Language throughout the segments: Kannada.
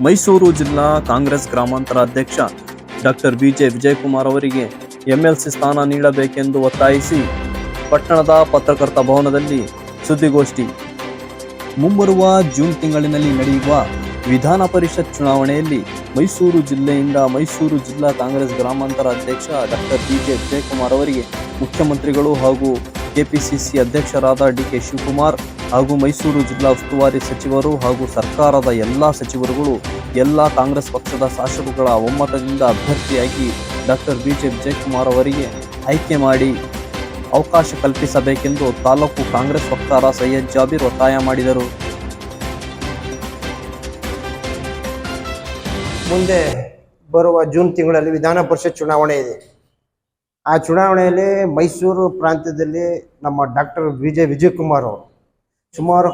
ಮೈಸೂರು ಜಿಲ್ಲಾ ಕಾಂಗ್ರೆಸ್ ಗ್ರಾಮಾಂತರ ಅಧ್ಯಕ್ಷ ಡಾಕ್ಟರ್ ಬಿ ಜೆ ವಿಜಯಕುಮಾರ್ ಅವರಿಗೆ ಎಂಎಲ್ಸಿ ಸ್ಥಾನ ನೀಡಬೇಕೆಂದು ಒತ್ತಾಯಿಸಿ ಪಟ್ಟಣದ ಪತ್ರಕರ್ತ ಭವನದಲ್ಲಿ ಸುದ್ದಿಗೋಷ್ಠಿ. ಮುಂಬರುವ ಜೂನ್ ತಿಂಗಳಿನಲ್ಲಿ ನಡೆಯುವ ವಿಧಾನ ಪರಿಷತ್ ಚುನಾವಣೆಯಲ್ಲಿ ಮೈಸೂರು ಜಿಲ್ಲೆಯಿಂದ ಮೈಸೂರು ಜಿಲ್ಲಾ ಕಾಂಗ್ರೆಸ್ ಗ್ರಾಮಾಂತರ ಅಧ್ಯಕ್ಷ ಡಾಕ್ಟರ್ ಬಿ ಜೆ ವಿಜಯಕುಮಾರ್ ಅವರಿಗೆ ಮುಖ್ಯಮಂತ್ರಿಗಳು ಹಾಗೂ ಕೆಪಿಸಿಸಿ ಅಧ್ಯಕ್ಷರಾದ ಡಿಕೆ ಶಿವಕುಮಾರ್ ಹಾಗೂ ಮೈಸೂರು ಜಿಲ್ಲಾ ಉಸ್ತುವಾರಿ ಸಚಿವರು ಹಾಗೂ ಸರ್ಕಾರದ ಎಲ್ಲ ಸಚಿವರುಗಳು, ಎಲ್ಲ ಕಾಂಗ್ರೆಸ್ ಪಕ್ಷದ ಶಾಸಕರುಗಳ ಒಮ್ಮತದಿಂದ ಅಭ್ಯರ್ಥಿಯಾಗಿ ಡಾಕ್ಟರ್ ಬಿಜೆ ವಿಜಯಕುಮಾರ್ ಅವರಿಗೆ ಆಯ್ಕೆ ಮಾಡಿ ಅವಕಾಶ ಕಲ್ಪಿಸಬೇಕೆಂದು ತಾಲೂಕು ಕಾಂಗ್ರೆಸ್ ವಕ್ತಾರ ಸೈಯದ್ ಜಾಬೀರ್ ಒತ್ತಾಯ ಮಾಡಿದರು. ಮುಂದೆ ಬರುವ ಜೂನ್ ತಿಂಗಳಲ್ಲಿ ವಿಧಾನ ಪರಿಷತ್ ಚುನಾವಣೆ ಇದೆ. ಆ ಚುನಾವಣೆಯಲ್ಲಿ ಮೈಸೂರು ಪ್ರಾಂತ್ಯದಲ್ಲಿ ನಮ್ಮ ಡಾಕ್ಟರ್ ವಿಜಯ್ ವಿಜಯಕುಮಾರ್ ಅವರು ಸುಮಾರು?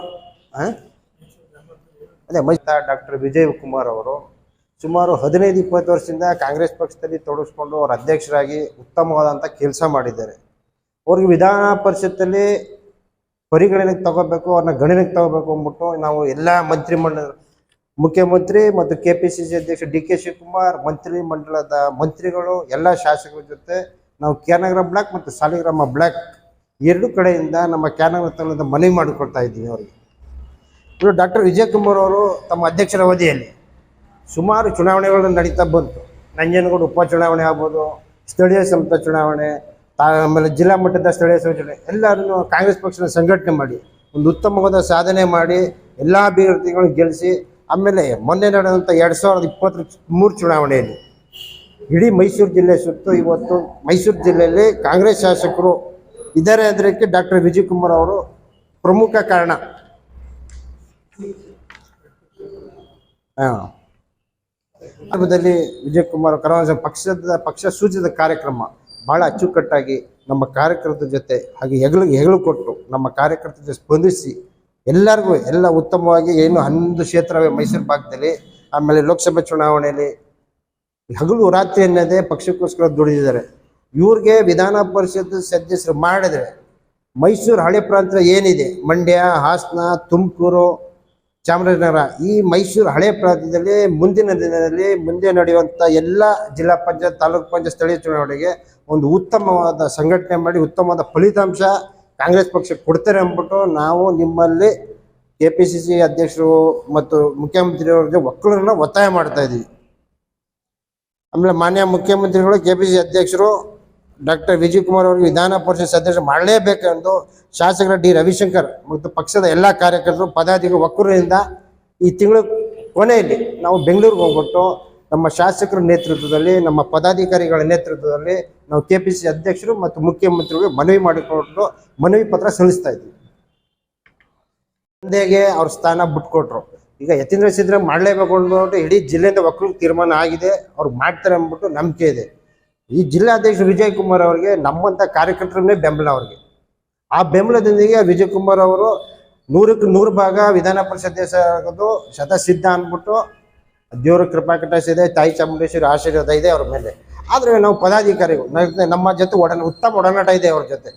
ಅದೇ ಮೈಸೂರು ಡಾಕ್ಟರ್ ವಿಜಯ್ ಕುಮಾರ್ ಅವರು ಸುಮಾರು ಹದಿನೈದು, ಇಪ್ಪತ್ತು ವರ್ಷದಿಂದ ಕಾಂಗ್ರೆಸ್ ಪಕ್ಷದಲ್ಲಿ ತೊಡಗಿಸ್ಕೊಂಡು ಅವರು ಅಧ್ಯಕ್ಷರಾಗಿ ಉತ್ತಮವಾದಂಥ ಕೆಲಸ ಮಾಡಿದ್ದಾರೆ ಅವ್ರಿಗೆ ವಿಧಾನ ಪರಿಷತ್ತಲ್ಲಿ ಪರಿಗಣನೆಗೆ ತಗೋಬೇಕು, ಅವ್ರನ್ನ ಗಣನೆಗೆ ತಗೋಬೇಕು ಅಂದ್ಬಿಟ್ಟು ನಾವು ಎಲ್ಲ ಮಂತ್ರಿಮಂಡಲ, ಮುಖ್ಯಮಂತ್ರಿ ಮತ್ತು ಕೆ ಪಿ ಸಿ ಸಿ ಅಧ್ಯಕ್ಷ ಡಿ ಕೆ ಶಿವಕುಮಾರ್ ಮಂತ್ರಿ ಮಂಡಲದ ಮಂತ್ರಿಗಳು, ಎಲ್ಲ ಶಾಸಕರ ಜೊತೆ ನಾವು ಕ್ಯಾನಗರ ಬ್ಲಾಕ್ ಮತ್ತು ಸಾಲಿಗ್ರಾಮ ಬ್ಲಾಕ್ ಎರಡು ಕಡೆಯಿಂದ ನಮ್ಮ ಕ್ಯಾನಗರ ತಂಡದ ಮನವಿ ಮಾಡಿಕೊಡ್ತಾ ಇದ್ದೀವಿ ಅವರಿಗೆ. ಇವರು ಡಾಕ್ಟರ್ ವಿಜಯಕುಮಾರ್ ಅವರು ತಮ್ಮ ಅಧ್ಯಕ್ಷರ ಅವಧಿಯಲ್ಲಿ ಸುಮಾರು ಚುನಾವಣೆಗಳನ್ನು ನಡೀತಾ ಬಂತು. ನಂಜನಗೂಡು ಉಪಚುನಾವಣೆ ಆಗ್ಬೋದು, ಸ್ಥಳೀಯ ಸಂಸ್ಥೆ ಚುನಾವಣೆ, ತಾ- ಆಮೇಲೆ ಜಿಲ್ಲಾ ಮಟ್ಟದ ಸ್ಥಳೀಯ ಸಂಸ್ಥೆ ಎಲ್ಲರನ್ನು ಕಾಂಗ್ರೆಸ್ ಪಕ್ಷದ ಸಂಘಟನೆ ಮಾಡಿ, ಒಂದು ಉತ್ತಮವಾದ ಸಾಧನೆ ಮಾಡಿ, ಎಲ್ಲ ಅಭ್ಯರ್ಥಿಗಳು ಗೆಲ್ಲಿಸಿ ಆಮೇಲೆ ಮೊನ್ನೆ ನಡೆದಂಥ ಎರಡು ಸಾವಿರದ ಇಪ್ಪತ್ತು ಮೂರು ಚುನಾವಣೆಯಲ್ಲಿ ಇಡೀ ಮೈಸೂರು ಜಿಲ್ಲೆ ಸುತ್ತು ಇವತ್ತು ಮೈಸೂರು ಜಿಲ್ಲೆಯಲ್ಲಿ ಕಾಂಗ್ರೆಸ್ ಶಾಸಕರು ಇದ್ದಾರೆ ಅದಕ್ಕೆ ಡಾಕ್ಟರ್ ವಿಜಯ್ ಕುಮಾರ್ ಅವರು ಪ್ರಮುಖ ಕಾರಣ. ಹಾಂ. ಸಂದರ್ಭದಲ್ಲಿ ವಿಜಯ್ ಕುಮಾರ್ ಕರೋನ ಪಕ್ಷದ ಪಕ್ಷ ಸೂಚಿತ ಕಾರ್ಯಕ್ರಮ ಬಹಳ ಅಚ್ಚುಕಟ್ಟಾಗಿ ನಮ್ಮ ಕಾರ್ಯಕರ್ತರ ಜೊತೆ ಹಾಗೆ ಹೆಗಲು ಹೆಗಲು ಕೊಟ್ಟು ನಮ್ಮ ಕಾರ್ಯಕರ್ತರ ಜೊತೆ ಸ್ಪಂದಿಸಿ ಎಲ್ಲರಿಗೂ ಎಲ್ಲ ಉತ್ತಮವಾಗಿ ಏನು ಹನ್ನೊಂದು ಕ್ಷೇತ್ರವೇ ಮೈಸೂರು ಭಾಗದಲ್ಲಿ, ಆಮೇಲೆ ಲೋಕಸಭೆ ಚುನಾವಣೆಯಲ್ಲಿ ಹಗಲು ರಾತ್ರಿ ಅನ್ನದೇ ಪಕ್ಷಕ್ಕೋಸ್ಕರ ದುಡಿದಿದ್ದಾರೆ. ಇವ್ರಿಗೆ ವಿಧಾನ ಪರಿಷತ್ ಸದಸ್ಯರು ಮಾಡಿದ್ರೆ ಮೈಸೂರು ಹಳೆ ಪ್ರಾಂತ ಏನಿದೆ? ಮಂಡ್ಯ, ಹಾಸನ, ತುಮಕೂರು, ಚಾಮರಾಜನಗರ. ಈ ಮೈಸೂರು ಹಳೆ ಪ್ರಾಂತ್ಯದಲ್ಲಿ ಮುಂದಿನ ದಿನದಲ್ಲಿ ಮುಂದೆ ನಡೆಯುವಂಥ ಎಲ್ಲ ಜಿಲ್ಲಾ ಪಂಚಾಯತ್, ತಾಲೂಕು ಪಂಚಾಯತ್, ಸ್ಥಳೀಯ ಚುನಾವಣೆಗೆ ಒಂದು ಉತ್ತಮವಾದ ಸಂಘಟನೆ ಮಾಡಿ, ಉತ್ತಮವಾದ ಫಲಿತಾಂಶ ಕಾಂಗ್ರೆಸ್ ಪಕ್ಷ ಕೊಡ್ತಾರೆ ಅಂದ್ಬಿಟ್ಟು ನಾವು ನಿಮ್ಮಲ್ಲಿ ಕೆ ಪಿ ಸಿ ಸಿ ಅಧ್ಯಕ್ಷರು ಮತ್ತು ಮುಖ್ಯಮಂತ್ರಿಯವ್ರಿಗೆ ಒಕ್ಕಲರನ್ನ ಒತ್ತಾಯ ಮಾಡ್ತಾ ಇದ್ದೀವಿ. ಆಮೇಲೆ ಮಾನ್ಯ ಮುಖ್ಯಮಂತ್ರಿಗಳು ಕೆ ಪಿ ಸಿ ಅಧ್ಯಕ್ಷರು, ಡಾಕ್ಟರ್ ವಿಜಯ್ ಕುಮಾರ್ ಅವರಿಗೆ ವಿಧಾನ ಪರಿಷತ್ ಸದಸ್ಯರು ಮಾಡಲೇಬೇಕೆಂದು ಶಾಸಕರ ಡಿ ರವಿಶಂಕರ್ ಮತ್ತು ಪಕ್ಷದ ಎಲ್ಲ ಕಾರ್ಯಕರ್ತರು, ಪದಾಧಿಕಾರಿ ಒಕ್ಕೂರಿನಿಂದ ಈ ತಿಂಗಳು ಕೊನೆಯಲ್ಲಿ ನಾವು ಬೆಂಗಳೂರಿಗೆ ಹೋಗ್ಬಿಟ್ಟು ನಮ್ಮ ಶಾಸಕರ ನೇತೃತ್ವದಲ್ಲಿ, ನಮ್ಮ ಪದಾಧಿಕಾರಿಗಳ ನೇತೃತ್ವದಲ್ಲಿ ನಾವು ಕೆ ಪಿ ಸಿ ಅಧ್ಯಕ್ಷರು ಮತ್ತು ಮುಖ್ಯಮಂತ್ರಿಗಳು ಮನವಿ ಮಾಡಿಕೊಂಡು ಮನವಿ ಪತ್ರ ಸಲ್ಲಿಸ್ತಾ ಇದ್ವಿ ತಂದೆಗೆ ಅವ್ರ ಸ್ಥಾನ ಬಿಟ್ಕೊಟ್ರು. ಈಗ ಯತೀಂದ್ರ ಸಿದ್ದರಾಮ್ ಮಾಡಲೇಬೇಕು ಅಂದ್ಬಿಟ್ಟು ಇಡೀ ಜಿಲ್ಲೆಯಿಂದ ಒಕ್ಕಲಿಗೆ ತೀರ್ಮಾನ ಆಗಿದೆ. ಅವ್ರು ಮಾಡ್ತಾರೆ ಅಂದ್ಬಿಟ್ಟು ನಂಬಿಕೆ ಇದೆ. ಈ ಜಿಲ್ಲಾಧ್ಯಕ್ಷ ವಿಜಯ್ ಕುಮಾರ್ ಅವರಿಗೆ ನಮ್ಮಂಥ ಕಾರ್ಯಕರ್ತರನ್ನೇ ಬೆಂಬಲ ಅವ್ರಿಗೆ. ಆ ಬೆಂಬಲದೊಂದಿಗೆ ವಿಜಯ್ ಕುಮಾರ್ ಅವರು ನೂರಕ್ಕೆ ನೂರು ಭಾಗ ವಿಧಾನ ಪರಿಷತ್ ಆಗೋದು ಶತಸಿದ್ಧ ಅಂದ್ಬಿಟ್ಟು ದೇವರ ಕೃಪಾ ಇದೆ, ತಾಯಿ ಚಾಮುಂಡೇಶ್ವರಿ ಆಶೀರ್ವಾದ ಇದೆ ಅವ್ರ ಮೇಲೆ. ಆದರೆ ನಾವು ಪದಾಧಿಕಾರಿಗಳು ನಮ್ಮ ಜೊತೆ ಒಡನ, ಉತ್ತಮ ಒಡನಾಟ ಇದೆ ಅವ್ರ ಜೊತೆ.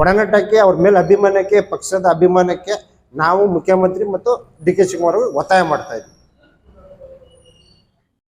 ಒಡನಾಟಕ್ಕೆ, ಅವ್ರ ಮೇಲೆ ಅಭಿಮಾನಕ್ಕೆ, ಪಕ್ಷದ ಅಭಿಮಾನಕ್ಕೆ ನಾವು ಮುಖ್ಯಮಂತ್ರಿ ಮತ್ತು ಡಿ ಕೆ ಶಿವಕುಮಾರ್ ಅವರು ಒತ್ತಾಯ ಮಾಡ್ತಾ ಇದ್ವಿ.